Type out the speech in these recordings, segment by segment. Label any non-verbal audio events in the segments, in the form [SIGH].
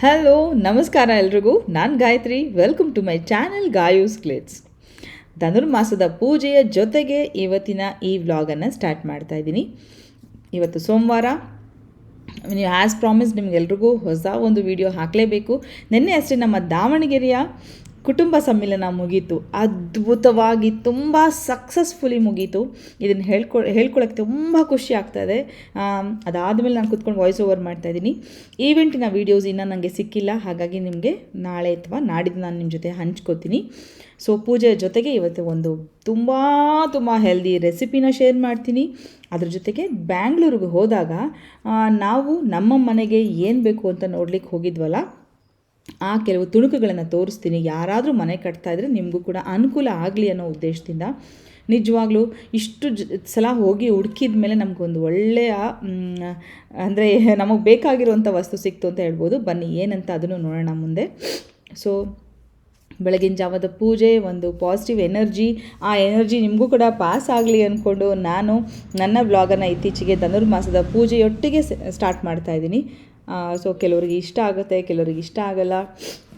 Hello ನಮಸ್ಕಾರ ಎಲ್ರಿಗೂ. ನಾನು Gayathri. Welcome to my channel Gayu's clicks ಧನುರ್ಮಾಸದ ಪೂಜೆಯ ಜೊತೆಗೆ ಇವತ್ತಿನ ಈ ವ್ಲಾಗನ್ನು ಸ್ಟಾರ್ಟ್ ಮಾಡ್ತಾ ಇದ್ದೀನಿ. ಇವತ್ತು ಸೋಮವಾರ. ನೀವು ಆ್ಯಸ್ ಪ್ರಾಮಿಸ್ ನಿಮಗೆಲ್ರಿಗೂ ಹೊಸ ಒಂದು ವಿಡಿಯೋ ಹಾಕಲೇಬೇಕು. ನಿನ್ನೆ ಅಷ್ಟೇ ನಮ್ಮ ದಾವಣಗೆರೆಯ ಕುಟುಂಬ ಸಮ್ಮಿಲನ ಮುಗೀತು, ಅದ್ಭುತವಾಗಿ ತುಂಬ ಸಕ್ಸಸ್ಫುಲಿ ಮುಗೀತು. ಇದನ್ನು ಹೇಳ್ಕೊ ಹೇಳ್ಕೊಳಕ್ಕೆ ತುಂಬ ಖುಷಿ ಆಗ್ತಾಯಿದೆ ಅದಾದಮೇಲೆ ನಾನು ಕುತ್ಕೊಂಡು ವಾಯ್ಸ್ ಓವರ್ ಮಾಡ್ತಾ ಇದ್ದೀನಿ. ಈವೆಂಟಿನ ವೀಡಿಯೋಸ್ ಇನ್ನೂ ನನಗೆ ಸಿಕ್ಕಿಲ್ಲ, ಹಾಗಾಗಿ ನಿಮಗೆ ನಾಳೆ ಅಥವಾ ನಾಡಿದ್ದು ನಾನು ನಿಮ್ಮ ಜೊತೆ ಹಂಚ್ಕೋತೀನಿ. ಸೊ ಪೂಜೆಯ ಜೊತೆಗೆ ಇವತ್ತು ಒಂದು ತುಂಬ ತುಂಬ ಹೆಲ್ದಿ ರೆಸಿಪಿನ ಶೇರ್ ಮಾಡ್ತೀನಿ. ಅದ್ರ ಜೊತೆಗೆ ಬ್ಯಾಂಗ್ಳೂರಿಗೆ ಹೋದಾಗ ನಾವು ನಮ್ಮ ಮನೆಗೆ ಏನು ಬೇಕು ಅಂತ ನೋಡ್ಲಿಕ್ಕೆ ಹೋಗಿದ್ವಲ್ಲ ಆ ಕೆಲವು ತುಣುಕುಗಳನ್ನು ತೋರಿಸ್ತೀನಿ. ಯಾರಾದರೂ ಮನೆ ಕಟ್ತಾ ಇದ್ರೆ ನಿಮಗೂ ಕೂಡ ಅನುಕೂಲ ಆಗಲಿ ಅನ್ನೋ ಉದ್ದೇಶದಿಂದ ನಿಜವಾಗ್ಲೂ ಇಷ್ಟು ಜ, ಸಲ ಹೋಗಿ ಹುಡುಕಿದ ಮೇಲೆ ನಮಗೊಂದು ಒಳ್ಳೆಯ ಅಂದರೆ [LAUGHS] ನಮಗೆ ಬೇಕಾಗಿರುವಂಥ ವಸ್ತು ಸಿಕ್ತು ಅಂತ ಹೇಳ್ಬೋದು. ಬನ್ನಿ, ಏನಂತ ಅದನ್ನು ನೋಡೋಣ ಮುಂದೆ. ಸೊ ಬೆಳಗಿನ ಜಾವದ ಪೂಜೆ, ಒಂದು ಪಾಸಿಟಿವ್ ಎನರ್ಜಿ ಆ ಎನರ್ಜಿ ನಿಮಗೂ ಕೂಡ ಪಾಸ್ ಆಗಲಿ ಅಂದ್ಕೊಂಡು ನಾನು ನನ್ನ ಬ್ಲಾಗನ್ನು ಇತ್ತೀಚೆಗೆ ಧನುರ್ಮಾಸದ ಪೂಜೆಯೊಟ್ಟಿಗೆ ಸ್ಟಾರ್ಟ್ ಮಾಡ್ತಾ ಇದ್ದೀನಿ. ಸೊ ಕೆಲವರಿಗೆ ಇಷ್ಟ ಆಗುತ್ತೆ, ಕೆಲವರಿಗೆ ಇಷ್ಟ ಆಗಲ್ಲ.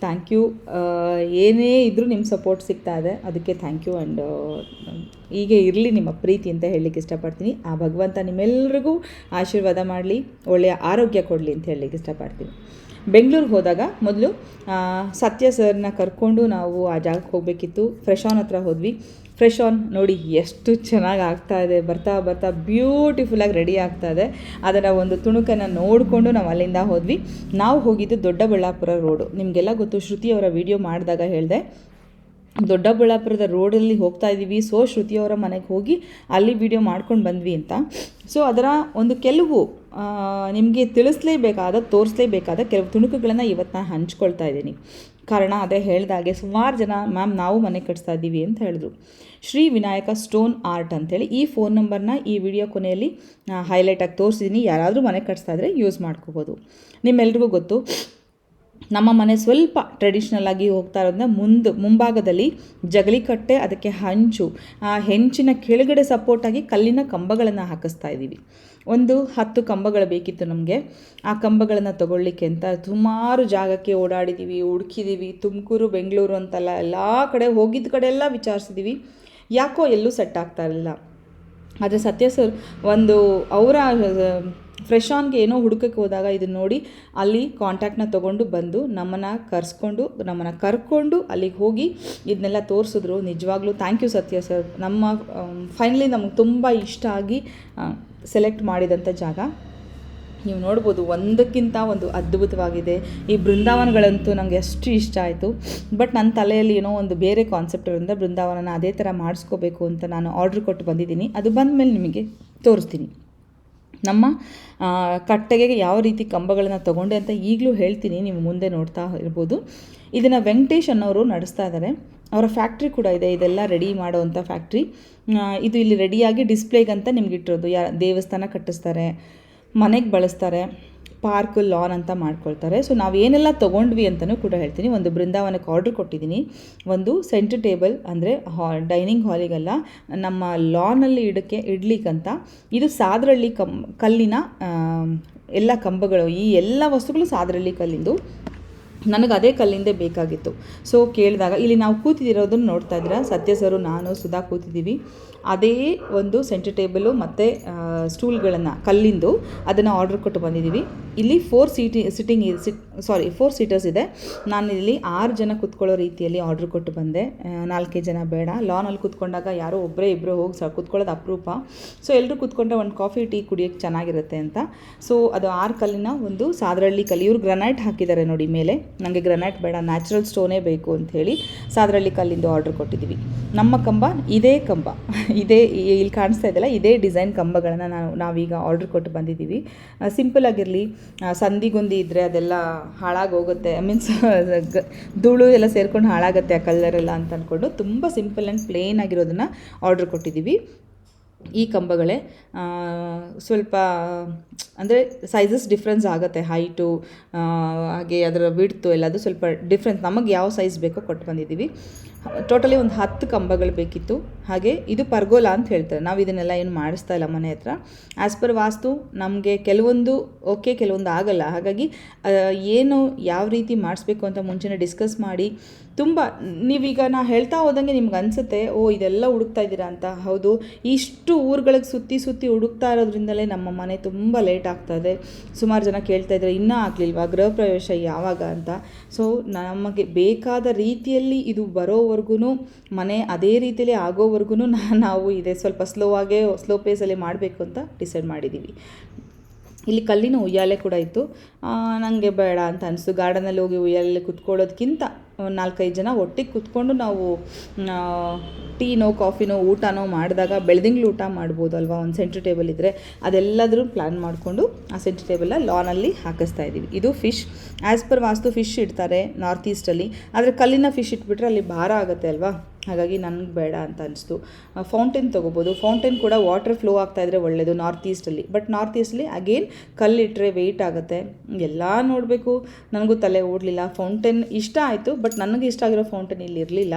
ಥ್ಯಾಂಕ್ ಯು ಏನೇ ಇದ್ದರೂ ನಿಮ್ಮ ಸಪೋರ್ಟ್ ಸಿಗ್ತಾ ಇದೆ. ಅದಕ್ಕೆ ಥ್ಯಾಂಕ್ ಯು ಆ್ಯಂಡ್ ಹೀಗೆ ಇರಲಿ ನಿಮ್ಮ ಪ್ರೀತಿ ಅಂತ ಹೇಳಲಿಕ್ಕೆ ಇಷ್ಟಪಡ್ತೀನಿ. ಆ ಭಗವಂತ ನಿಮ್ಮೆಲ್ರಿಗೂ ಆಶೀರ್ವಾದ ಮಾಡಲಿ, ಒಳ್ಳೆಯ ಆರೋಗ್ಯ ಕೊಡಲಿ ಅಂತ ಹೇಳಲಿಕ್ಕೆ ಇಷ್ಟಪಡ್ತೀನಿ. ಬೆಂಗಳೂರಿಗೆ ಹೋದಾಗ ಮೊದಲು ಸತ್ಯ ಸರ್ನ ಕರ್ಕೊಂಡು ನಾವು ಆ ಜಾಗಕ್ಕೆ ಹೋಗಬೇಕಿತ್ತು. ಫ್ರೆಶಾನ್ ಹತ್ರ ಹೋದ್ವಿ. ಫ್ರೆಶ್ ಆನ್ ನೋಡಿ ಎಷ್ಟು ಚೆನ್ನಾಗಿ ಆಗ್ತಾ ಇದೆ. ಬರ್ತಾ ಬರ್ತಾ ಬ್ಯೂಟಿಫುಲ್ಲಾಗಿ ರೆಡಿ ಆಗ್ತಾ ಇದೆ. ಅದರ ಒಂದು ತುಣುಕನ್ನು ನೋಡಿಕೊಂಡು ನಾವು ಅಲ್ಲಿಂದ ಹೋದ್ವಿ. ನಾವು ಹೋಗಿದ್ದು ದೊಡ್ಡಬಳ್ಳಾಪುರ ರೋಡು ನಿಮಗೆಲ್ಲ ಗೊತ್ತು ಶ್ರುತಿಯವರ ವಿಡಿಯೋ ಮಾಡಿದಾಗ ಹೇಳಿದೆ. ದೊಡ್ಡಬಳ್ಳಾಪುರದ ರೋಡಲ್ಲಿ ಹೋಗ್ತಾ ಇದ್ದೀವಿ ಸೊ ಶ್ರುತಿಯವರ ಮನೆಗೆ ಹೋಗಿ ಅಲ್ಲಿ ವಿಡಿಯೋ ಮಾಡ್ಕೊಂಡು ಬಂದ್ವಿ ಅಂತ. ಸೊ ಅದರ ಒಂದು ಕೆಲವು ನಿಮಗೆ ತಿಳಿಸ್ಲೇಬೇಕಾದ, ತೋರಿಸ್ಲೇಬೇಕಾದ ಕೆಲವು ತುಣುಕುಗಳನ್ನು ಇವತ್ತು ನಾನು ಹಂಚ್ಕೊಳ್ತಾ ಇದ್ದೀನಿ. ಕಾರಣ ಅದೇ ಹೇಳಿದಾಗೆ ಸುಮಾರು ಜನ, ಮ್ಯಾಮ್, ನಾವು ಮನೆ ಕಟ್ಸ್ತಾ ಇದ್ದೀವಿ ಅಂತ ಹೇಳಿದ್ರು. ಶ್ರೀ ವಿನಾಯಕ ಸ್ಟೋನ್ ಆರ್ಟ್ ಅಂತೇಳಿ ಈ ಫೋನ್ ನಂಬರ್ನ ಈ ವಿಡಿಯೋ ಕೊನೆಯಲ್ಲಿ ಹೈಲೈಟಾಗಿ ತೋರಿಸಿದ್ದೀನಿ ಯಾರಾದರೂ ಮನೆ ಕಟ್ಸ್ತಾ ಇದ್ದರೆ ಯೂಸ್ ಮಾಡ್ಕೋಬೋದು. ನಿಮ್ಮೆಲ್ರಿಗೂ ಗೊತ್ತು. ನಮ್ಮ ಮನೆ ಸ್ವಲ್ಪ ಟ್ರೆಡಿಷ್ನಲ್ ಆಗಿ ಹೋಗ್ತಾ ಇರೋದ್ರಿಂದ ಮುಂದೆ, ಮುಂಭಾಗದಲ್ಲಿ ಜಗಲಿ ಕಟ್ಟೆ ಅದಕ್ಕೆ ಹಂಚು, ಆ ಹೆಂಚಿನ ಕೆಳಗಡೆ ಸಪೋರ್ಟಾಗಿ ಕಲ್ಲಿನ ಕಂಬಗಳನ್ನು ಹಾಕಿಸ್ತಾ ಇದ್ದೀವಿ. ಒಂದು ಹತ್ತು ಕಂಬಗಳು ಬೇಕಿತ್ತು ನಮಗೆ. ಆ ಕಂಬಗಳನ್ನು ತಗೊಳ್ಳಿಕ್ಕೆ ಅಂತ ಸುಮಾರು ಜಾಗಕ್ಕೆ ಓಡಾಡಿದ್ದೀವಿ ಹುಡುಕಿದ್ದೀವಿ ತುಮಕೂರು, ಬೆಂಗಳೂರು ಅಂತಲ್ಲ ಎಲ್ಲ ಕಡೆ ಹೋಗಿದ್ದ ಕಡೆ ಎಲ್ಲ ವಿಚಾರಿಸಿದ್ದೀವಿ ಯಾಕೋ ಎಲ್ಲೂ ಸೆಟ್ ಆಗ್ತಾ ಇರಲಿಲ್ಲ. ಆದರೆ ಸತ್ಯ ಸರ್, ಒಂದು ಅವರ ಫ್ರೆಶ್ ಆನ್ಗೆ ಏನೋ ಹುಡುಕಕ್ಕೆ ಹೋದಾಗ ಇದನ್ನ ನೋಡಿ ಅಲ್ಲಿ ಕಾಂಟ್ಯಾಕ್ಟ್ನ ತೊಗೊಂಡು ಬಂದು ನಮ್ಮನ್ನು ಕರೆಸ್ಕೊಂಡು, ನಮ್ಮನ್ನು ಕರ್ಕೊಂಡು ಅಲ್ಲಿಗೆ ಹೋಗಿ ಇದನ್ನೆಲ್ಲ ತೋರಿಸಿದ್ರು. ನಿಜವಾಗ್ಲೂ ಥ್ಯಾಂಕ್ ಯು ಸತ್ಯ ಸರ್. ನಮ್ಮ ಫೈನಲಿ ನಮಗೆ ತುಂಬ ಇಷ್ಟ ಆಗಿ ಸೆಲೆಕ್ಟ್ ಮಾಡಿದಂಥ ಜಾಗ. ನೀವು ನೋಡ್ಬೋದು ಒಂದಕ್ಕಿಂತ ಒಂದು ಅದ್ಭುತವಾಗಿದೆ. ಈ ಬೃಂದಾವನಗಳಂತೂ ನನಗೆ ಅಷ್ಟು ಇಷ್ಟ ಆಯಿತು. ಬಟ್ ನನ್ನ ತಲೆಯಲ್ಲಿ ಏನೋ ಒಂದು ಬೇರೆ ಕಾನ್ಸೆಪ್ಟ್ ಇರೋದ್ರಿಂದ ಬೃಂದಾವನನ ಅದೇ ಥರ ಮಾಡಿಸ್ಕೋಬೇಕು ಅಂತ ನಾನು ಆರ್ಡ್ರ್ ಕೊಟ್ಟು ಬಂದಿದ್ದೀನಿ. ಅದು ಬಂದಮೇಲೆ ನಿಮಗೆ ತೋರಿಸ್ತೀನಿ. ನಮ್ಮ ಕಟ್ಟೆಗೆ ಯಾವ ರೀತಿ ಕಂಬಗಳನ್ನು ತಗೊಂಡೆ ಅಂತ ಈಗಲೂ ಹೇಳ್ತೀನಿ, ನೀವು ಮುಂದೆ ನೋಡ್ತಾ ಇರ್ಬೋದು. ಇದನ್ನು ವೆಂಕಟೇಶ್ ಅನ್ನೋರು ನಡೆಸ್ತಾ ಇದ್ದಾರೆ ಅವರ ಫ್ಯಾಕ್ಟ್ರಿ ಕೂಡ ಇದೆ, ಇದೆಲ್ಲ ರೆಡಿ ಮಾಡೋವಂಥ ಫ್ಯಾಕ್ಟ್ರಿ. ಇದು ಇಲ್ಲಿ ರೆಡಿಯಾಗಿ ಡಿಸ್ಪ್ಲೇಗಂತ ನಿಮ್ಗೆ ಇಟ್ಟಿರೋದು. ಯಾ, ದೇವಸ್ಥಾನ ಕಟ್ಟಿಸ್ತಾರೆ, ಮನೆಗೆ ಬಳಸ್ತಾರೆ. ಪಾರ್ಕ್, ಲಾನ್ ಅಂತ ಮಾಡ್ಕೊಳ್ತಾರೆ. ಸೊ ನಾವು ಏನೆಲ್ಲ ತೊಗೊಂಡ್ವಿ ಅಂತಲೂ ಕೂಡ ಹೇಳ್ತೀನಿ. ಒಂದು ಬೃಂದಾವನಕ್ಕೆ ಆರ್ಡ್ರ್ ಕೊಟ್ಟಿದ್ದೀನಿ ಒಂದು ಸೆಂಟರ್ ಟೇಬಲ್ ಅಂದರೆ ಹಾ ಡೈನಿಂಗ್ ಹಾಲಿಗೆಲ್ಲ ನಮ್ಮ ಲಾನಲ್ಲಿ ಇಡಕ್ಕೆ ಇಡ್ಲಿಕ್ಕಂತ. ಇದು ಸಾದ್ರಳ್ಳಿ ಕಂ, ಕಲ್ಲಿನ ಎಲ್ಲ ಕಂಬಗಳು, ಈ ಎಲ್ಲ ವಸ್ತುಗಳು ಸಾದ್ರಳ್ಳಿ ಕಲ್ಲಿಂದು. ನನಗೆ ಅದೇ ಕಲ್ಲಿಂದೇ ಬೇಕಾಗಿತ್ತು. ಸೊ ಕೇಳಿದಾಗ, ಇಲ್ಲಿ ನಾವು ಕೂತಿದ್ದಿರೋದನ್ನು ನೋಡ್ತಾ ಇದ್ದೀರಾ? ಸತ್ಯ ಸರು, ನಾನು, ಸುಧಾ ಕೂತಿದ್ದೀವಿ. ಅದೇ ಒಂದು ಸೆಂಟರ್ ಟೇಬಲು ಮತ್ತು ಸ್ಟೂಲ್ಗಳನ್ನು ಕಲ್ಲಿಂದು ಅದನ್ನು ಆರ್ಡ್ರ್ ಕೊಟ್ಟು ಬಂದಿದ್ದೀವಿ ಇಲ್ಲಿ four seat sitting sit sorry four seaters ಇದೆ. ನಾನು ಇಲ್ಲಿ ಆರು ಜನ ಕೂತ್ಕೊಳ್ಳೋ ರೀತಿಯಲ್ಲಿ ಆರ್ಡ್ರ್ ಕೊಟ್ಟು ಬಂದೆ. ನಾಲ್ಕೇ ಜನ ಬೇಡ. ಲಾನಲ್ಲಿ ಕೂತ್ಕೊಂಡಾಗ ಯಾರೋ ಒಬ್ಬರೇ ಇಬ್ಬರು ಹೋಗಿ ಸ, ಕೂತ್ಕೊಳ್ಳೋದು ಅಪರೂಪ. ಸೊ ಎಲ್ಲರೂ ಕೂತ್ಕೊಂಡ್ರೆ ಒಂದು ಕಾಫಿ ಟೀ ಕುಡಿಯೋಕ್ಕೆ ಚೆನ್ನಾಗಿರುತ್ತೆ ಅಂತ. ಸೊ ಅದು ಆರು ಕಲ್ಲಿನ ಒಂದು ಸಾದ್ರಳ್ಳಿ ಕಲ್ಲಿ. ಇವರು ಗ್ರನೈಟ್ ಹಾಕಿದ್ದಾರೆ ನೋಡಿ ಮೇಲೆ. ನನಗೆ ಗ್ರನೈಟ್ ಬೇಡ ನ್ಯಾಚುರಲ್ ಸ್ಟೋನೇ ಬೇಕು ಅಂತ ಹೇಳಿ ಸಾದ್ರಳ್ಳಿ ಕಲ್ಲಿಂದು ಆರ್ಡ್ರ್ ಕೊಟ್ಟಿದ್ದೀವಿ ನಮ್ಮ ಕಂಬ, ಇದೇ ಕಂಬ. ಇದೇ ಇಲ್ಲಿ ಕಾಣಿಸ್ತಾ ಇದೆಯಲ್ಲ, ಇದೇ ಡಿಸೈನ್ ಕಂಬಗಳನ್ನು ನಾವು ನಾವೀಗ ಆರ್ಡ್ರ್ ಕೊಟ್ಟು ಬಂದಿದ್ದೀವಿ. ಸಿಂಪಲ್ ಆಗಿರಲಿ ಸಂದಿಗುಂದಿ ಇದ್ದರೆ ಅದೆಲ್ಲ ಹಾಳಾಗೋಗುತ್ತೆ ಐ ಮೀನ್ಸ್ ಧೂಳು ಎಲ್ಲ ಸೇರ್ಕೊಂಡು ಹಾಳಾಗುತ್ತೆ ಆ ಕಲ್ಲರೆಲ್ಲ ಅಂತ ಅಂದ್ಕೊಂಡು ತುಂಬ ಸಿಂಪಲ್ ಆ್ಯಂಡ್ ಪ್ಲೇನ್ ಆಗಿರೋದನ್ನು ಆರ್ಡ್ರ್ ಕೊಟ್ಟಿದ್ದೀವಿ. ಈ ಕಂಬಗಳೇ ಸ್ವಲ್ಪ, ಅಂದರೆ ಸೈಜಸ್ ಡಿಫ್ರೆನ್ಸ್ ಆಗುತ್ತೆ. ಹೈಟು ಹಾಗೆ ಅದರ ವಿಡ್ತು ಎಲ್ಲದು ಸ್ವಲ್ಪ ಡಿಫ್ರೆನ್ಸ್ ನಮಗೆ ಯಾವ ಸೈಜ್ ಬೇಕೋ ಕೊಟ್ಟು ಬಂದಿದ್ದೀವಿ. ಟೋಟಲಿ ಒಂದು ಹತ್ತು ಕಂಬಗಳು ಬೇಕಿತ್ತು. ಹಾಗೆ ಇದು ಪರ್ಗೋಲಾ ಅಂತ ಹೇಳ್ತಾರೆ. ನಾವು ಇದನ್ನೆಲ್ಲ ಏನು ಮಾಡಿಸ್ತಾ ಇಲ್ಲ ಮನೆ ಹತ್ರ. ಆ್ಯಸ್ ಪರ್ ವಾಸ್ತು ನಮಗೆ ಕೆಲವೊಂದು ಓಕೆ, ಕೆಲವೊಂದು ಆಗಲ್ಲ. ಹಾಗಾಗಿ ಏನು ಯಾವ ರೀತಿ ಮಾಡಿಸ್ಬೇಕು ಅಂತ ಮುಂಚೆನೆ ಡಿಸ್ಕಸ್ ಮಾಡಿ ತುಂಬ ನೀವೀಗ ನಾ ಹೇಳ್ತಾ ಹೋದಂಗೆ ನಿಮ್ಗೆ ಅನಿಸುತ್ತೆ, ಓ, ಇದೆಲ್ಲ ಹುಡುಕ್ತಾ ಇದ್ದೀರಾ ಅಂತ. ಹೌದು, ಇಷ್ಟು ಊರುಗಳಿಗೆ ಸುತ್ತಿ ಸುತ್ತಿ ಹುಡುಕ್ತಾ ಇರೋದ್ರಿಂದಲೇ ನಮ್ಮ ಮನೆ ತುಂಬ ಲೇಟ್ ಆಗ್ತದೆ ಸುಮಾರು ಜನ ಕೇಳ್ತಾ ಇದ್ದಾರೆ ಇನ್ನೂ ಆಗಲಿಲ್ವಾ? ಗೃಹ ಪ್ರವೇಶ ಯಾವಾಗ? ಅಂತ. ಸೊ ನಮಗೆ ಬೇಕಾದ ರೀತಿಯಲ್ಲಿ ಇದು ಬರೋವರೆಗೂ ಮನೆ ಅದೇ ರೀತಿಯಲ್ಲಿ ಆಗೋವರೆಗೂ ನಾವು ಇದೆ ಸ್ವಲ್ಪ ಸ್ಲೋ ಆಗೇ ಸ್ಲೋ ಪೇಸಲ್ಲಿ ಮಾಡಬೇಕು ಅಂತ ಡಿಸೈಡ್ ಮಾಡಿದ್ದೀವಿ ಇಲ್ಲಿ ಕಲ್ಲಿನ ಉಯ್ಯಾಲೆ ಕೂಡ ಇತ್ತು. ನನಗೆ ಬೇಡ ಅಂತ ಅನಿಸ್ತು. ಗಾರ್ಡನಲ್ಲಿ ಹೋಗಿ ಉಯ್ಯಾಲೆ ಕುತ್ಕೊಳ್ಳೋದಕ್ಕಿಂತ ನಾಲ್ಕೈದು ಜನ ಒಟ್ಟಿಗೆ ಕುತ್ಕೊಂಡು ನಾವು ಟೀನೋ, ಕಾಫಿನೋ, ಊಟನೋ ಮಾಡಿದಾಗ ಬೆಳ್ದಿಂಗ್ಳು ಊಟ ಮಾಡ್ಬೋದು ಅಲ್ವಾ? ಒಂದು ಸೆಂಟ್ರ್ ಟೇಬಲ್ ಇದ್ದರೆ ಅದೆಲ್ಲದರೂ ಪ್ಲ್ಯಾನ್ ಮಾಡಿಕೊಂಡು ಆ ಸೆಂಟ್ರ್ ಟೇಬಲ್ನ ಲಾನಲ್ಲಿ ಹಾಕಿಸ್ತಾ ಇದ್ದೀವಿ. ಇದು fish as per vastu fish ಇಡ್ತಾರೆ ನಾರ್ತ್ ಈಸ್ಟಲ್ಲಿ ಆದರೆ ಕಲ್ಲಿನ ಫಿಶ್ ಇಟ್ಬಿಟ್ರೆ ಅಲ್ಲಿ ಭಾರ ಆಗುತ್ತೆ ಅಲ್ವಾ? ಹಾಗಾಗಿ ನನಗೆ ಬೇಡ ಅಂತ ಅನಿಸ್ತು. ಫೌಂಟೇನ್ ತೊಗೋಬೋದು. ಫೌಂಟೇನ್ ಕೂಡ ವಾಟರ್ ಫ್ಲೋ ಆಗ್ತಾ ಇದ್ದರೆ ಒಳ್ಳೆಯದು ನಾರ್ತ್ ಈಸ್ಟಲ್ಲಿ ಬಟ್ ನಾರ್ತ್ ಈಸ್ಟಲ್ಲಿ ಅಗೇನ್ ಕಲ್ಲಿಟ್ಟರೆ ವೆಯ್ಟ್ ಆಗುತ್ತೆ. ಎಲ್ಲ ನೋಡಬೇಕು. ನನಗೂ ತಲೆ ಓಡಲಿಲ್ಲ. ಫೌಂಟೇನ್ ಇಷ್ಟ ಆಯಿತು ಬಟ್ ನನಗೆ ಇಷ್ಟ ಆಗಿರೋ ಫೌಂಟೇನ್ ಇಲ್ಲಿ ಇರಲಿಲ್ಲ.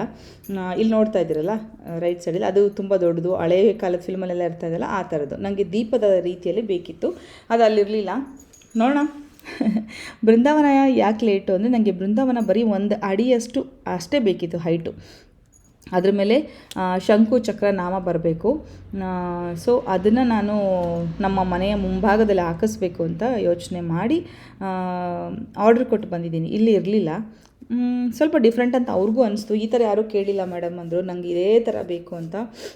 ಇಲ್ಲಿ ನೋಡ್ತಾ ಇದ್ದೀರಲ್ಲ ರೈಟ್ ಸೈಡಲ್ಲಿ ಅದು ತುಂಬ ದೊಡ್ಡದು, ಹಳೇ ಕಾಲದ ಫಿಲ್ಮಲ್ಲೆಲ್ಲ ಇರ್ತಾ ಇದೆಯಲ್ಲ, ಆ ಥರದ್ದು. ನನಗೆ ದೀಪದ ರೀತಿಯಲ್ಲಿ ಬೇಕಿತ್ತು. ಅದು ಅಲ್ಲಿರಲಿಲ್ಲ ನೋಡೋಣ. [LAUGHS] ಬೃಂದಾವನ ಯಾಕೆ ಲೇಟು ಅಂದರೆ ನನಗೆ ಬೃಂದಾವನ ಬರೀ ಒಂದು ಅಡಿಯಷ್ಟು ಅಷ್ಟೇ ಬೇಕಿತ್ತು ಹೈಟು ಅದ್ರ ಮೇಲೆ ಶಂಕು ಚಕ್ರ ನಾಮ ಬರಬೇಕು. ಸೊ ಅದನ್ನು ನಾನು ನಮ್ಮ ಮನೆಯ ಮುಂಭಾಗದಲ್ಲಿ ಹಾಕಿಸ್ಬೇಕು ಅಂತ ಯೋಚನೆ ಮಾಡಿ ಆರ್ಡ್ರ್ ಕೊಟ್ಟು ಬಂದಿದ್ದೀನಿ. ಇಲ್ಲಿ ಇರಲಿಲ್ಲ. ಸ್ವಲ್ಪ ಡಿಫ್ರೆಂಟ್ ಅಂತ ಅವ್ರಿಗೂ ಅನಿಸ್ತು. ಈ ಥರ ಯಾರೂ ಕೇಳಿಲ್ಲ ಮೇಡಮ್ ಅಂದರು. ನಂಗೆ ಇದೇ ಥರ ಬೇಕು ಅಂತ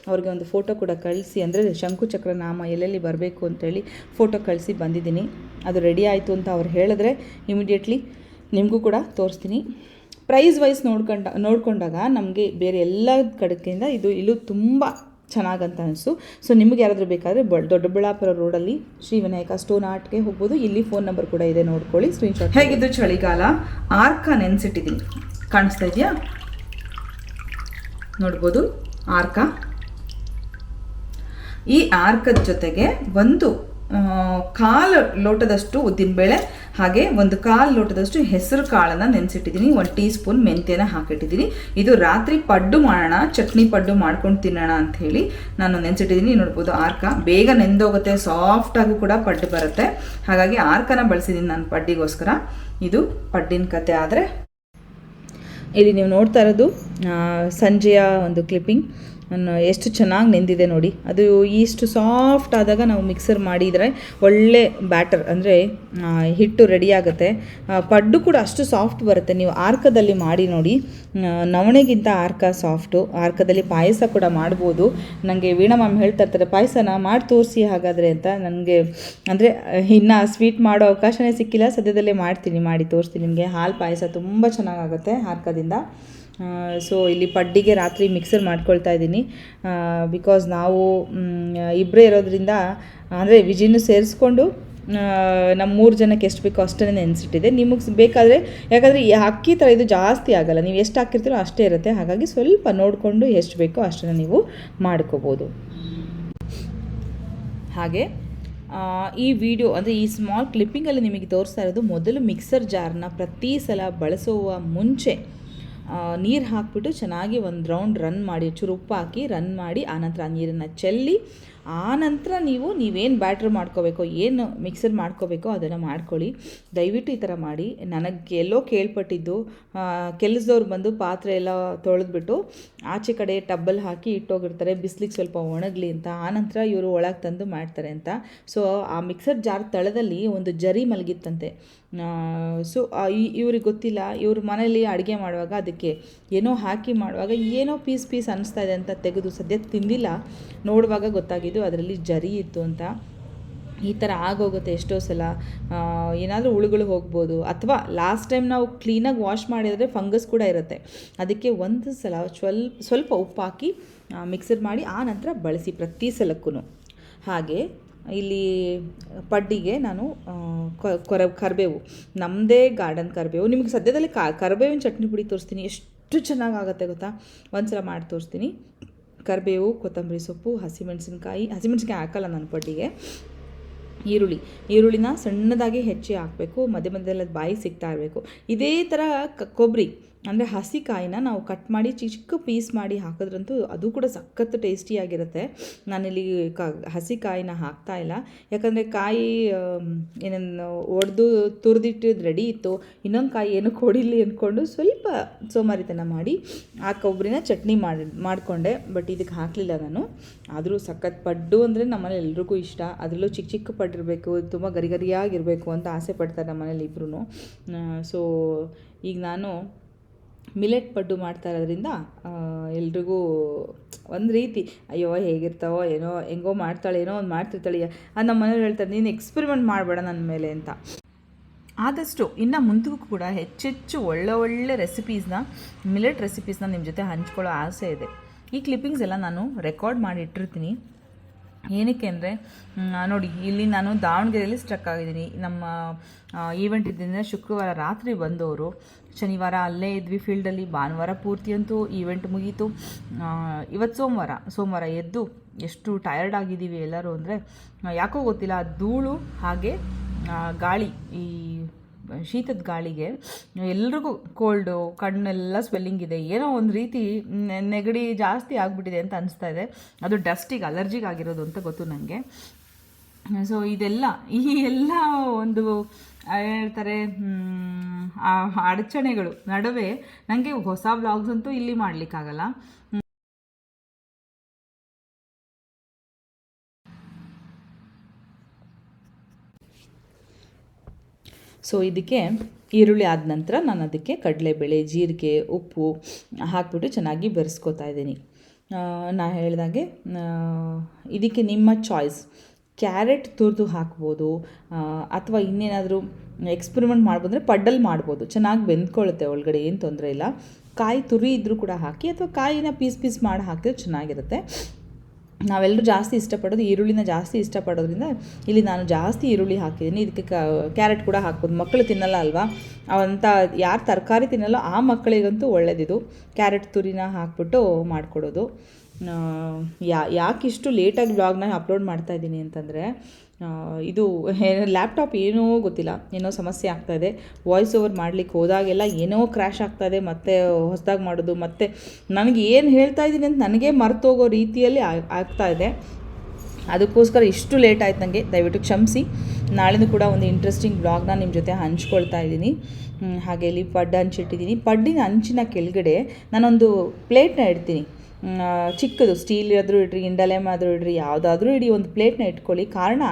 ಅವ್ರಿಗೆ ಒಂದು ಫೋಟೋ ಕೂಡ ಕಳಿಸಿ, ಅಂದರೆ ಶಂಕುಚಕ್ರ ನಾಮ ಎಲ್ಲೆಲ್ಲಿ ಬರಬೇಕು ಅಂತೇಳಿ ಫೋಟೋ ಕಳಿಸಿ ಬಂದಿದ್ದೀನಿ. ಅದು ರೆಡಿ ಆಯಿತು ಅಂತ ಅವ್ರು ಹೇಳಿದ್ರೆ ಇಮಿಡಿಯೇಟ್ಲಿ ನಿಮಗೂ ಕೂಡ ತೋರಿಸ್ತೀನಿ. ಪ್ರೈಸ್ ವೈಸ್ ನೋಡ್ಕೊಂಡ, ನೋಡಿಕೊಂಡಾಗ ನಮಗೆ ಬೇರೆ ಎಲ್ಲ ಕಡೆಯಿಂದ ಇದು, ಇಲ್ಲೂ ತುಂಬ ಚೆನ್ನಾಗಂತ ಅನಿಸ್ತು ಸೊ ನಿಮಗೆ ಯಾರಾದರೂ ಬೇಕಾದರೆ ಬ, ದೊಡ್ಡಬಳ್ಳಾಪುರ ರೋಡಲ್ಲಿ ಶ್ರೀ ವಿನಾಯಕ ಸ್ಟೋನ್ ಆರ್ಟ್ಗೆ ಹೋಗ್ಬೋದು. ಇಲ್ಲಿ ಫೋನ್ ನಂಬರ್ ಕೂಡ ಇದೆ, ನೋಡ್ಕೊಳ್ಳಿ. ಸ್ಕ್ರೀನ್ಶಾಟ್ ಹೇಗಿದ್ದು ಚಳಿಗಾಲ? ಆರ್ಕ ನೆನೆಸಿಟ್ಟಿದ್ದೀನಿ. ಕಾಣಿಸ್ತಾ ಇದೆಯಾ? ನೋಡ್ಬೋದು. ಆರ್ಕ. ಈ ಆರ್ಕದ ಜೊತೆಗೆ ಒಂದು ಕಾಲು ಲೋಟದಷ್ಟು ಉದ್ದಿನಬೇಳೆ ಹಾಗೆ ಒಂದು ಕಾಲು ಲೋಟದಷ್ಟು ಹೆಸರು ಕಾಳನ್ನು ನೆನೆಸಿಟ್ಟಿದ್ದೀನಿ. ಒಂದು ಟೀ ಸ್ಪೂನ್ ಮೆಂತ್ಯನ ಹಾಕಿಟ್ಟಿದ್ದೀನಿ. ಇದು ರಾತ್ರಿ ಪಡ್ಡು ಮಾಡೋಣ, ಚಟ್ನಿ ಪಡ್ಡು ಮಾಡ್ಕೊಂಡು ತಿನ್ನೋಣ ಅಂತ ಹೇಳಿ ನಾನು ನೆನೆಸಿಟ್ಟಿದ್ದೀನಿ. ನೋಡ್ಬೋದು ಆರ್ಕ ಬೇಗ ನೆಂದೋಗುತ್ತೆ ಸಾಫ್ಟಾಗೂ ಕೂಡ ಪಡ್ಡು ಬರುತ್ತೆ. ಹಾಗಾಗಿ ಆರ್ಕನ ಬಳಸಿದ್ದೀನಿ ನಾನು ಪಡ್ಡಿಗೋಸ್ಕರ. ಇದು ಪಡ್ಡಿನ ಕತೆ ಆದರೆ. ಇಲ್ಲಿ ನೀವು ನೋಡ್ತಾ ಇರೋದು ಸಂಜೆಯ ಒಂದು ಕ್ಲಿಪ್ಪಿಂಗ್ ಎಷ್ಟು ಚೆನ್ನಾಗಿ ನೆಂದಿದೆ ನೋಡಿ. ಅದು ಇಷ್ಟು ಸಾಫ್ಟ್ ಆದಾಗ ನಾವು ಮಿಕ್ಸರ್ ಮಾಡಿದರೆ ಒಳ್ಳೆ ಬ್ಯಾಟರ್ ಅಂದರೆ ಹಿಟ್ಟು ರೆಡಿ ಆಗುತ್ತೆ. ಪಡ್ಡು ಕೂಡ ಅಷ್ಟು ಸಾಫ್ಟ್ ಬರುತ್ತೆ. ನೀವು ಆರ್ಕದಲ್ಲಿ ಮಾಡಿ ನೋಡಿ. ನವಣೆಗಿಂತ ಆರ್ಕ ಸಾಫ್ಟು ಆರ್ಕದಲ್ಲಿ ಪಾಯಸ ಕೂಡ ಮಾಡ್ಬೋದು. ನನಗೆ ವೀಣಾ ಮ್ಯಾಮ್ ಹೇಳ್ತಾ ಇರ್ತಾರೆ, ಪಾಯಸನ ಮಾಡಿ ತೋರಿಸಿ ಹಾಗಾದರೆ ಅಂತ. ನನಗೆ ಅಂದರೆ, ಇನ್ನು ಸ್ವೀಟ್ ಮಾಡೋ ಅವಕಾಶನೇ ಸಿಕ್ಕಿಲ್ಲ. ಸದ್ಯದಲ್ಲೇ ಮಾಡ್ತೀನಿ, ಮಾಡಿ ತೋರಿಸ್ತೀನಿ. ನಿಮಗೆ ಹಾಲು ಪಾಯಸ ತುಂಬ ಚೆನ್ನಾಗಾಗುತ್ತೆ ಆರ್ಕದಿಂದ. ಸೊ ಇಲ್ಲಿ ಪಡ್ಡಿಗೆ ರಾತ್ರಿ ಮಿಕ್ಸರ್ ಮಾಡ್ಕೊಳ್ತಾ ಇದ್ದೀನಿ. ಬಿಕಾಸ್ ನಾವು ಇಬ್ಬರೇ ಇರೋದ್ರಿಂದ, ಅಂದರೆ ವಿಜಿನ್ನು ಸೇರಿಸ್ಕೊಂಡು ನಮ್ಮ ಮೂರು ಜನಕ್ಕೆ ಎಷ್ಟು ಬೇಕೋ ಅಷ್ಟೇ ನೆನೆಸಿಟ್ಟಿದೆ. ನಿಮಗೆ ಬೇಕಾದರೆ, ಯಾಕಂದರೆ ಈ ಅಕ್ಕಿ ಥರ ಇದು ಜಾಸ್ತಿ ಆಗಲ್ಲ. ನೀವು ಎಷ್ಟು ಹಾಕಿರ್ತೀರೋ ಅಷ್ಟೇ ಇರುತ್ತೆ. ಹಾಗಾಗಿ ಸ್ವಲ್ಪ ನೋಡಿಕೊಂಡು ಎಷ್ಟು ಬೇಕೋ ಅಷ್ಟನ್ನು ನೀವು ಮಾಡ್ಕೋಬೋದು. ಹಾಗೆ ಈ ವಿಡಿಯೋ ಅಂದರೆ ಈ ಸ್ಮಾಲ್ ಕ್ಲಿಪ್ಪಿಂಗಲ್ಲಿ ನಿಮಗೆ ತೋರಿಸ್ತಾ ಇರೋದು ಮೊದಲು ಮಿಕ್ಸರ್ ಜಾರ್ನ ಪ್ರತಿ ಸಲ ಬಳಸುವ ಮುಂಚೆ ನೀರು ಹಾಕ್ಬಿಟ್ಟು ಚೆನ್ನಾಗಿ ಒಂದು ರೌಂಡ್ ರನ್ ಮಾಡಿ ಚೂರು ಹಾಕಿ ರನ್ ಮಾಡಿ ಆನಂತರ ನೀರನ್ನು ಚೆಲ್ಲಿ ಆನಂತರ ನೀವು ನೀವೇನು ಬ್ಯಾಟ್ರ್ ಮಾಡ್ಕೋಬೇಕೋ, ಏನು ಮಿಕ್ಸರ್ ಮಾಡ್ಕೋಬೇಕೋ ಅದನ್ನು ಮಾಡ್ಕೊಳ್ಳಿ. ದಯವಿಟ್ಟು ಈ ಥರ ಮಾಡಿ. ನನಗೆ ಎಲ್ಲೋ ಕೇಳ್ಪಟ್ಟಿದ್ದು ಕೆಲಸದವ್ರು ಬಂದು ಪಾತ್ರೆ ಎಲ್ಲ ತೊಳೆದ್ಬಿಟ್ಟು ಆಚೆ ಕಡೆ ಟಬ್ಬಲ್ಲಿ ಹಾಕಿ ಇಟ್ಟೋಗಿರ್ತಾರೆ, ಬಿಸಿಲಿಗೆ ಸ್ವಲ್ಪ ಒಣಗಲಿ ಅಂತ. ಆನಂತರ ಇವರು ಒಳಗೆ ತಂದು ಮಾಡ್ತಾರೆ ಅಂತ. ಸೊ ಆ ಮಿಕ್ಸರ್ ಜಾರ್ ತಳದಲ್ಲಿ ಒಂದು ಜರಿ ಮಲಗಿತ್ತಂತೆ. ಸೊ ಇವ್ರಿಗೆ ಗೊತ್ತಿಲ್ಲ. ಇವ್ರ ಮನೇಲಿ ಅಡುಗೆ ಮಾಡುವಾಗ ಅದಕ್ಕೆ ಏನೋ ಹಾಕಿ ಮಾಡುವಾಗ ಏನೋ ಪೀಸ್ ಪೀಸ್ ಅನ್ನಿಸ್ತಾ ಇದೆ ಅಂತ ತೆಗೆದು ಸದ್ಯ ತಿಂದಿಲ್ಲ. ನೋಡುವಾಗ ಗೊತ್ತಾಗಿದ್ದು ಅದರಲ್ಲಿ ಜರಿ ಇತ್ತು ಅಂತ. ಈ ಥರ ಆಗೋಗುತ್ತೆ ಎಷ್ಟೋ ಸಲ. ಏನಾದರೂ ಹುಳುಗಳು ಹೋಗ್ಬೋದು. ಅಥವಾ ಲಾಸ್ಟ್ ಟೈಮ್ ನಾವು ಕ್ಲೀನಾಗಿ ವಾಶ್ ಮಾಡಿದರೆ ಫಂಗಸ್ ಕೂಡ ಇರುತ್ತೆ. ಅದಕ್ಕೆ ಒಂದು ಸಲ ಸ್ವಲ್ಪ ಸ್ವಲ್ಪ ಉಪ್ಪು ಹಾಕಿ ಮಿಕ್ಸರ್ ಮಾಡಿ, ಆ ನಂತರ ಬಳಸಿ ಪ್ರತಿ ಸಲಕ್ಕೂ ಹಾಗೆ ಇಲ್ಲಿ ಪಡ್ಡಿಗೆ ನಾನು ಕೊರ, ಕರಿಬೇವು. ನಮ್ಮದೇ ಗಾರ್ಡನ್ ಕರಿಬೇವು. ನಿಮಗೆ ಸದ್ಯದಲ್ಲಿ ಕರಿಬೇವಿನ ಚಟ್ನಿ ಪುಡಿ ತೋರಿಸ್ತೀನಿ. ಎಷ್ಟು ಚೆನ್ನಾಗಾಗತ್ತೆ ಗೊತ್ತಾ? ಒಂದು ಸಲ ಮಾಡಿ ತೋರಿಸ್ತೀನಿ. ಕರಿಬೇವು, ಕೊತ್ತಂಬರಿ ಸೊಪ್ಪು, ಹಸಿಮೆಣಸಿನ್ಕಾಯಿ ಹಸಿಮೆಣಸಿನ್ಕಾಯಿ ಹಾಕಲ್ಲ ನನ್ನ ಪಟ್ಟಿಗೆ. ಈರುಳ್ಳಿ. ಈರುಳ್ಳಿನ ಸಣ್ಣದಾಗಿ ಹೆಚ್ಚಿ ಹಾಕಬೇಕು ಮಧ್ಯ ಮಧ್ಯದಲ್ಲಿ ಬಾಯಿ ಸಿಗ್ತಾ ಇರಬೇಕು. ಇದೇ ಥರ ಕೊಬ್ಬರಿ ಅಂದರೆ ಹಸಿ ಕಾಯಿನ ನಾವು ಕಟ್ ಮಾಡಿ ಚಿಕ್ಕ ಚಿಕ್ಕ ಪೀಸ್ ಮಾಡಿ ಹಾಕಿದ್ರಂತೂ ಅದು ಕೂಡ ಸಖತ್ ಟೇಸ್ಟಿಯಾಗಿರುತ್ತೆ ನಾನಿಲ್ಲಿ ಕ, ಹಸಿ ಕಾಯಿನ ಹಾಕ್ತಾ ಇಲ್ಲ. ಯಾಕಂದರೆ ಕಾಯಿ ಏನೇನು ಒಡೆದು ತುರಿದಿಟ್ಟಿದ್ದು ರೆಡಿ ಇತ್ತು. ಇನ್ನೊಂದು ಕಾಯಿ ಏನು ಕೊಡಿಲಿ ಅಂದ್ಕೊಂಡು ಸ್ವಲ್ಪ ಸೋಮಾರಿತನ ಮಾಡಿ ಆ ಕೊಬ್ಬರಿನ ಚಟ್ನಿ ಮಾಡಿ, ಮಾಡಿಕೊಂಡೆ. ಬಟ್ ಇದಕ್ಕೆ ಹಾಕಲಿಲ್ಲ ನಾನು. ಆದರೂ ಸಖತ್ ಪಡ್ಡು ಅಂದರೆ ನಮ್ಮನೇಲಿ ಎಲ್ರಿಗೂ ಇಷ್ಟ. ಅದರಲ್ಲೂ ಚಿಕ್ಕ ಚಿಕ್ಕ ಪಡ್ಡಿರಬೇಕು ತುಂಬ ಗರಿಗರಿಯಾಗಿರಬೇಕು ಅಂತ ಆಸೆ ಪಡ್ತಾರೆ ನಮ್ಮನೇಲಿ ಇಬ್ಬರೂ ಸೊ, ಈಗ ನಾನು ಮಿಲೆಟ್ ಪಡ್ಡು ಮಾಡ್ತಾ ಇರೋದ್ರಿಂದ ಎಲ್ರಿಗೂ ಒಂದು ರೀತಿ, ಅಯ್ಯೋ, ಹೇಗಿರ್ತಾವೋ, ಏನೋ, ಹೆಂಗೋ ಮಾಡ್ತಾಳೆ, ಏನೋ ಒಂದು ಮಾಡ್ತಿರ್ತಾಳೆ ನಮ್ಮ ಮನೇಲಿ ಹೇಳ್ತಾರೆ, ನೀನು ಎಕ್ಸ್ಪೆರಿಮೆಂಟ್ ಮಾಡಬೇಡ ನನ್ನ ಮೇಲೆ ಅಂತ. ಆದಷ್ಟು ಇನ್ನು ಮುಂದಕ್ಕೂ ಕೂಡ ಹೆಚ್ಚೆಚ್ಚು ಒಳ್ಳೆ ಒಳ್ಳೆ ರೆಸಿಪೀಸ್ನ ಮಿಲೆಟ್ ರೆಸಿಪೀಸ್ನ ನಿಮ್ಮ ಜೊತೆ ಹಂಚ್ಕೊಳ್ಳೋ ಆಸೆ ಇದೆ. ಈ ಕ್ಲಿಪ್ಪಿಂಗ್ಸ್ ಎಲ್ಲ ನಾನು ರೆಕಾರ್ಡ್ ಮಾಡಿ ಇಟ್ಟಿರ್ತೀನಿ. ಏನಕ್ಕೆ ಅಂದರೆ ನೋಡಿ, ಇಲ್ಲಿ ನಾನು ದಾವಣಗೆರೆಯಲ್ಲಿ ಸ್ಟ್ರಕ್ ಆಗಿದ್ದೀನಿ. ನಮ್ಮ ಈವೆಂಟ್ ಇದ್ದಿಂದ ಶುಕ್ರವಾರ ರಾತ್ರಿ ಬಂದವರು ಶನಿವಾರ ಅಲ್ಲೇ ಇದ್ವಿ, ಫೀಲ್ಡಲ್ಲಿ ಭಾನುವಾರ ಪೂರ್ತಿಯಂತೂ ಈವೆಂಟ್ ಮುಗೀತು. ಇವತ್ತು ಸೋಮವಾರ ಸೋಮವಾರ ಎದ್ದು ಎಷ್ಟು ಟಯರ್ಡ್ ಆಗಿದ್ದೀವಿ ಎಲ್ಲರೂ ಅಂದರೆ ಯಾಕೋ ಗೊತ್ತಿಲ್ಲ ಧೂಳು ಹಾಗೆ ಗಾಳಿ, ಈ ಶೀತದ ಗಾಳಿಗೆ ಎಲ್ರಿಗೂ ಕೋಲ್ಡು ಕಣ್ಣೆಲ್ಲ ಸ್ವೆಲ್ಲಿಂಗ್ ಇದೆ. ಏನೋ ಒಂದು ರೀತಿ ನೆಗಡಿ ಜಾಸ್ತಿ ಆಗಿಬಿಟ್ಟಿದೆ ಅಂತ ಅನಿಸ್ತಾ ಇದೆ. ಅದು ಡಸ್ಟಿಗೆ ಅಲರ್ಜಿಗೆ ಆಗಿರೋದು ಅಂತ ಗೊತ್ತು ನನಗೆ ಸೊ ಇದೆಲ್ಲ, ಈ ಎಲ್ಲ ಒಂದು ಹೇಳ್ತಾರೆ ಅಡಚಣೆಗಳು ನಡುವೆ ನನಗೆ ಹೊಸ ವ್ಲಾಗ್ಸ್ ಅಂತೂ ಇಲ್ಲಿ ಮಾಡಲಿಕ್ಕಾಗಲ್ಲ. ಸೊ ಇದಕ್ಕೆ ಈರುಳ್ಳಿ ಆದ ನಂತರ ನಾನು ಅದಕ್ಕೆ ಕಡಲೆಬೇಳೆ, ಜೀರಿಗೆ, ಉಪ್ಪು ಹಾಕ್ಬಿಟ್ಟು ಚೆನ್ನಾಗಿ ಬೆರೆಸ್ಕೊತಾ ಇದ್ದೀನಿ. ನಾ ಹೇಳ್ದಾಗೆ ಇದಕ್ಕೆ ನಿಮ್ಮ ಚಾಯ್ಸ್ ಕ್ಯಾರೆಟ್ ತುರಿದು ಹಾಕ್ಬೋದು ಅಥವಾ ಇನ್ನೇನಾದರೂ ಎಕ್ಸ್ಪೆರಿಮೆಂಟ್ ಮಾಡ್ಬೋದು ಅಂದರೆ ಪಡ್ಡಲ್ಲಿ ಮಾಡ್ಬೋದು. ಚೆನ್ನಾಗಿ ಬೆಂದ್ಕೊಳ್ಳುತ್ತೆ ಒಳಗಡೆ, ಏನು ತೊಂದರೆ ಇಲ್ಲ. ಕಾಯಿ ತುರಿ ಇದ್ದರೂ ಕೂಡ ಹಾಕಿ, ಅಥವಾ ಕಾಯಿನ ಪೀಸ್ ಪೀಸ್ ಮಾಡಿ ಹಾಕಿದ್ರೆ ಚೆನ್ನಾಗಿರುತ್ತೆ. ನಾವೆಲ್ಲರೂ ಜಾಸ್ತಿ ಇಷ್ಟಪಡೋದು ಈರುಳ್ಳಿನ ಜಾಸ್ತಿ ಇಷ್ಟಪಡೋದ್ರಿಂದ ಇಲ್ಲಿ ನಾನು ಜಾಸ್ತಿ ಈರುಳ್ಳಿ ಹಾಕಿದ್ದೀನಿ. ಇದಕ್ಕೆ ಕ್ಯಾರೆಟ್ ಕೂಡ ಹಾಕ್ಬೋದು. ಮಕ್ಕಳು ತಿನ್ನಲ್ಲ ಅಲ್ವಾ? ಅಂತ ಯಾರು ತರಕಾರಿ ತಿನ್ನಲ್ಲೋ, ಆ ಮಕ್ಕಳಿಗಂತೂ ಒಳ್ಳೆಯದಿದು ಕ್ಯಾರೆಟ್ ತುರಿನ ಹಾಕ್ಬಿಟ್ಟು ಮಾಡಿಕೊಡೋದು. ಯಾ ಯಾಕಿಷ್ಟು ಲೇಟಾಗಿ ಬ್ಲಾಗ್ನ ಅಪ್ಲೋಡ್ ಮಾಡ್ತಾ ಇದ್ದೀನಿ ಅಂತಂದರೆ ಇದು [LAUGHS] ಲ್ಯಾಪ್ಟಾಪ್ ಏನೋ ಗೊತ್ತಿಲ್ಲ, ಏನೋ ಸಮಸ್ಯೆ ಆಗ್ತಾ ಇದೆ. ವಾಯ್ಸ್ ಓವರ್ ಮಾಡ್ಲಿಕ್ಕೆ ಹೋದಾಗೆಲ್ಲ ಏನೋ ಕ್ರ್ಯಾಶ್ ಆಗ್ತಾಯಿದೆ ಮತ್ತೆ ಹೊಸದಾಗಿ ಮಾಡೋದು, ಮತ್ತೆ ನನಗೆ ಏನು ಹೇಳ್ತಾ ಇದ್ದೀನಿ ಅಂತ ನನಗೆ ಮರ್ತೋಗೋ ರೀತಿಯಲ್ಲಿ ಆಗ್- ಆಗ್ತಾ ಇದೆ. ಅದಕ್ಕೋಸ್ಕರ ಇಷ್ಟು ಲೇಟ್ ಆಯ್ತು ನನಗೆ ದಯವಿಟ್ಟು ಕ್ಷಮಿಸಿ. ನಾಳೆನೂ ಕೂಡ ಒಂದು ಇಂಟ್ರೆಸ್ಟಿಂಗ್ ಬ್ಲಾಗ್ನ ನಿಮ್ಮ ಜೊತೆ ಹಂಚ್ಕೊಳ್ತಾ ಇದ್ದೀನಿ. ಹಾಗೆ ಇಲ್ಲಿ ಪಡ್ಡು ಹಂಚಿಟ್ಟಿದ್ದೀನಿ. ಪಡ್ಡಿನ ಹಂಚಿನ ಕೆಳಗಡೆ ನಾನೊಂದು ಪ್ಲೇಟ್ನ ಇಡ್ತೀನಿ. ಚಿಕ್ಕದು ಸ್ಟೀಲ್ ಆದರೂ ಇಡ್ರಿ ಇಂಡಲೆಮ್ ಆದರೂ ಇಡ್ರಿ, ಯಾವುದಾದ್ರೂ ಇಡಿ, ಒಂದು ಪ್ಲೇಟ್ನ ಇಟ್ಕೊಳ್ಳಿ. ಕಾರಣ,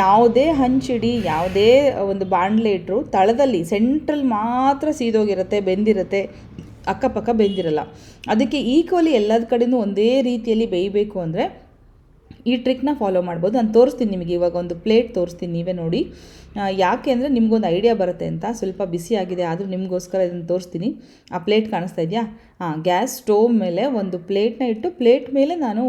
ಯಾವುದೇ ಹಂಚಿಡಿ ಯಾವುದೇ ಒಂದು ಬಾಣಲೆ ಇಟ್ಟರು ತಳದಲ್ಲಿ ಸೆಂಟ್ರಲ್ ಮಾತ್ರ ಸೀದೋಗಿರುತ್ತೆ, ಬೆಂದಿರುತ್ತೆ, ಅಕ್ಕಪಕ್ಕ ಬೆಂದಿರಲ್ಲ. ಅದಕ್ಕೆ ಈಕ್ವಲಿ ಎಲ್ಲದ ಕಡೆಯೂ ಒಂದೇ ರೀತಿಯಲ್ಲಿ ಬೇಯಬೇಕು ಅಂದರೆ ಈ ಟ್ರಿಕ್ನ ಫಾಲೋ ಮಾಡ್ಬೋದು. ನಾನು ತೋರಿಸ್ತೀನಿ ನಿಮಗೆ, ಇವಾಗ ಒಂದು ಪ್ಲೇಟ್ ತೋರಿಸ್ತೀನಿ ನೀವೇ ನೋಡಿ. ಯಾಕೆ ಅಂದರೆ ನಿಮಗೊಂದು ಐಡಿಯಾ ಬರುತ್ತೆ ಅಂತ. ಸ್ವಲ್ಪ ಬಿಸಿ ಆಗಿದೆ, ಆದರೂ ನಿಮಗೋಸ್ಕರ ಇದನ್ನು ತೋರಿಸ್ತೀನಿ. ಆ ಪ್ಲೇಟ್ ಕಾಣಿಸ್ತಾ ಇದೆಯಾ? ಹಾಂ ಗ್ಯಾಸ್ ಸ್ಟೋವ್ ಮೇಲೆ ಒಂದು ಪ್ಲೇಟ್ನ ಇಟ್ಟು ಪ್ಲೇಟ್ ಮೇಲೆ ನಾನು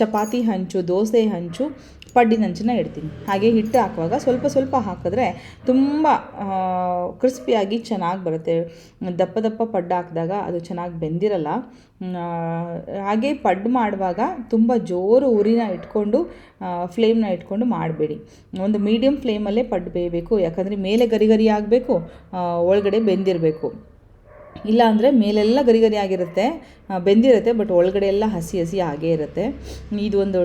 ಚಪಾತಿ ಹಂಚು, ದೋಸೆ ಹಂಚು ಪಡ್ಡಿನ ಹಂಚನ್ನ ಇಡ್ತೀನಿ. ಹಾಗೆ ಹಿಟ್ಟು ಹಾಕುವಾಗ ಸ್ವಲ್ಪ ಸ್ವಲ್ಪ ಹಾಕಿದ್ರೆ ತುಂಬ ಕ್ರಿಸ್ಪಿಯಾಗಿ ಚೆನ್ನಾಗಿ ಬರುತ್ತೆ. ದಪ್ಪ ದಪ್ಪ ಪಡ್ಡು ಹಾಕಿದಾಗ ಅದು ಚೆನ್ನಾಗಿ ಬೆಂದಿರಲ್ಲ. ಹಾಗೆ ಪಡ್ಡು ಮಾಡುವಾಗ ತುಂಬ ಜೋರು ಉರಿನ ಇಟ್ಕೊಂಡು ಫ್ಲೇಮ್ನ ಇಟ್ಕೊಂಡು ಮಾಡಬೇಡಿ. ಒಂದು ಮೀಡಿಯಮ್ ಫ್ಲೇಮಲ್ಲೇ ಪಡ್ಡು ಬೇಯಬೇಕು. ಯಾಕಂದರೆ ಮೇಲೆ ಗರಿ ಗರಿ ಆಗಬೇಕು ಒಳಗಡೆ ಬೆಂದಿರಬೇಕು. ಇಲ್ಲ ಅಂದರೆ ಮೇಲೆಲ್ಲ ಗರಿ ಗರಿ ಆಗಿರುತ್ತೆ ಬೆಂದಿರುತ್ತೆ ಬಟ್ ಒಳಗಡೆ ಎಲ್ಲ ಹಸಿ ಹಸಿ ಆಗೇ ಇರುತ್ತೆ. ಇದು ಒಂದು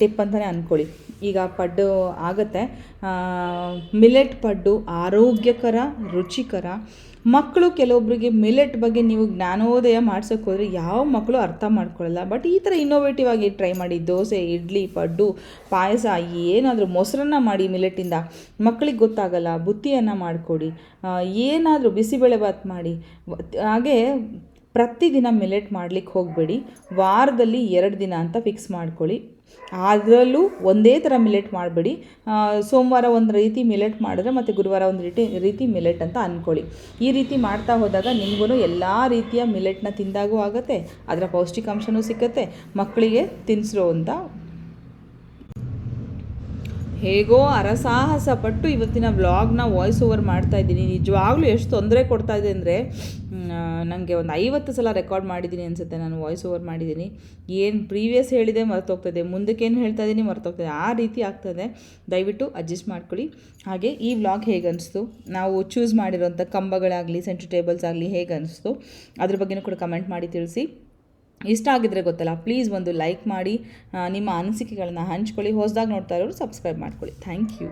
ಟಿಪ್ ಅಂತಲೇ ಅಂದ್ಕೊಳ್ಳಿ ಈಗ ಪಡ್ಡು ಆಗುತ್ತೆ. ಮಿಲೆಟ್ ಪಡ್ಡು ಆರೋಗ್ಯಕರ, ರುಚಿಕರ ಮಕ್ಕಳು ಕೆಲವೊಬ್ಬರಿಗೆ ಮಿಲೆಟ್ ಬಗ್ಗೆ ನೀವು ಜ್ಞಾನೋದಯ ಮಾಡ್ಸೋಕೆ ಹೋದರೆ ಯಾವ ಮಕ್ಕಳು ಅರ್ಥ ಮಾಡ್ಕೊಳ್ಳಲ್ಲ. ಬಟ್ ಈ ಥರ ಇನ್ನೋವೇಟಿವ್ ಆಗಿ ಟ್ರೈ ಮಾಡಿ ದೋಸೆ, ಇಡ್ಲಿ, ಪಡ್ಡು, ಪಾಯಸ, ಏನಾದರೂ ಮೊಸರನ್ನ ಮಾಡಿ ಮಿಲೆಟಿಂದ ಮಕ್ಕಳಿಗೆ ಗೊತ್ತಾಗಲ್ಲ, ಬುತ್ತಿಯನ್ನು ಮಾಡಿಕೊಡಿ ಏನಾದರೂ ಬಿಸಿಬೇಳೆಭಾತ್ ಮಾಡಿ. ಹಾಗೆ ಪ್ರತಿದಿನ ಮಿಲೆಟ್ ಮಾಡಲಿಕ್ಕೆ ಹೋಗಬೇಡಿ. ವಾರದಲ್ಲಿ ಎರಡು ದಿನ ಅಂತ ಫಿಕ್ಸ್ ಮಾಡ್ಕೊಳ್ಳಿ. ಅದರಲ್ಲೂ ಒಂದೇ ಥರ ಮಿಲೆಟ್ ಮಾಡಬೇಡಿ. ಸೋಮವಾರ ಒಂದು ರೀತಿ ಮಿಲೆಟ್ ಮಾಡಿದ್ರೆ ಮತ್ತು ಗುರುವಾರ ಒಂದು ರೀತಿ ರೀತಿ ಮಿಲೆಟ್ ಅಂತ ಅಂದ್ಕೊಳ್ಳಿ ಈ ರೀತಿ ಮಾಡ್ತಾ ಹೋದಾಗ ನಿಮಗೂ ಎಲ್ಲ ರೀತಿಯ ಮಿಲೆಟ್ನ ತಿಂದಾಗೂ ಆಗುತ್ತೆ. ಅದರ ಪೌಷ್ಟಿಕಾಂಶವೂ ಸಿಕ್ಕತ್ತೆ. ಮಕ್ಕಳಿಗೆ ತಿನ್ನಿಸೋ ಅಂತ ಹೇಗೋ ಅರಸಾಹಸ ಪಟ್ಟು ಇವತ್ತಿನ ವ್ಲಾಗ್ನ ವಾಯ್ಸ್ ಓವರ್ ಮಾಡ್ತಾ ಇದ್ದೀನಿ. ನಿಜವಾಗ್ಲೂ ಎಷ್ಟು ತೊಂದರೆ ಕೊಡ್ತಾ ಇದೆ ಅಂದರೆ ನನಗೆ ಒಂದು ಐವತ್ತು ಸಲ ರೆಕಾರ್ಡ್ ಮಾಡಿದ್ದೀನಿ ಅನಿಸುತ್ತೆ ನಾನು ವಾಯ್ಸ್ ಓವರ್ ಮಾಡಿದ್ದೀನಿ. ಏನು ಪ್ರೀವಿಯಸ್ ಹೇಳಿದೆ ಮರ್ತೋಗ್ತದೆ, ಮುಂದಕ್ಕೇನು ಹೇಳ್ತಾ ಇದ್ದೀನಿ ಮರ್ತೋಗ್ತದೆ, ಆ ರೀತಿ ಆಗ್ತದೆ. ದಯವಿಟ್ಟು ಅಡ್ಜಸ್ಟ್ ಮಾಡ್ಕೊಳ್ಳಿ. ಹಾಗೆ ಈ ವ್ಲಾಗ್ ಹೇಗೆ ಅನಿಸ್ತು ನಾವು ಚೂಸ್ ಮಾಡಿರೋಂಥ ಕಂಬಗಳಾಗಲಿ ಸೆಂಟ್ರ್ ಟೇಬಲ್ಸ್ ಆಗಲಿ ಹೇಗೆ ಅನಿಸ್ತು ಅದ್ರ ಬಗ್ಗೆನೂ ಕೂಡ ಕಮೆಂಟ್ ಮಾಡಿ ತಿಳಿಸಿ. ಇಷ್ಟ ಆಗಿದ್ರೆ ಗೊತ್ತಲ್ಲ ಪ್ಲೀಸ್ ಒಂದು ಲೈಕ್ ಮಾಡಿ ನಿಮ್ಮ ಅನಿಸಿಕೆಗಳನ್ನ ಹಂಚ್ಕೊಳ್ಳಿ, ಹೊಸದಾಗಿ ನೋಡ್ತಾ ಇರೋರು ಸಬ್ಸ್ಕ್ರೈಬ್ ಮಾಡ್ಕೊಳ್ಳಿ. Thank you